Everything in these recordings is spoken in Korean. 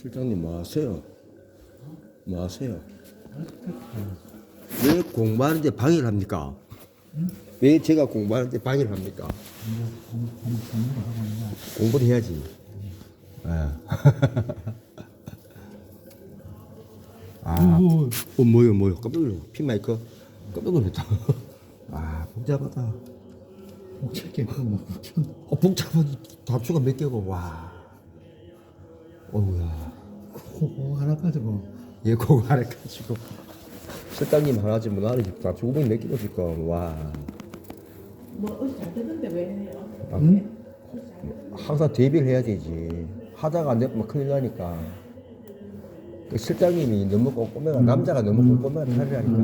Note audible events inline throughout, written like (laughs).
실장님 뭐 하세요? 뭐 하세요? 왜 공부하는데 방해를 합니까? 왜 제가 공부하는데 방해를 합니까? 공부를 해야지. 예. (laughs) 아, 어, 뭐요, 뭐요? 깜짝 놀랐어. 핀마이크? 깜짝 놀랐다. (laughs) 아, 복잡하다. 목차게 그거 어, 복잡한 답수가 몇 개고, 와. 어우야. 그거 하나 가지고 얘 그거 하나 가지고. 실장님 하나지, 뭐, 나는 지금 답수 500몇 개고 지금 와. 뭐 어디 잘 되던데 왜 해요? 응? 항상 대비를 해야 되지. 하다가 안 되면 큰일 나니까. 그 실장님이 너무 꼼꼼해가, 남자가 너무 꼼꼼해가 살이라니까.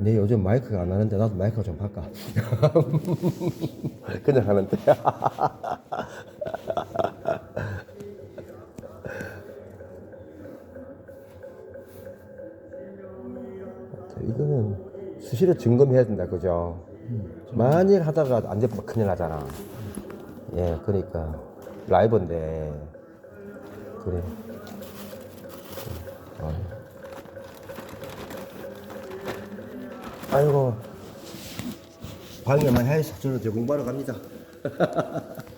내 요즘 마이크가 안 하는데 나도 마이크가 좀 바꿔. 그냥 하는데. 이거는 수시로 점검해야 된다, 그죠? 만일 하다가 안 되면 큰일 나잖아. 예, 그러니까 라이브인데 그래. 아이고 방해만 해서 저는 저 공부하러 갑니다. (laughs)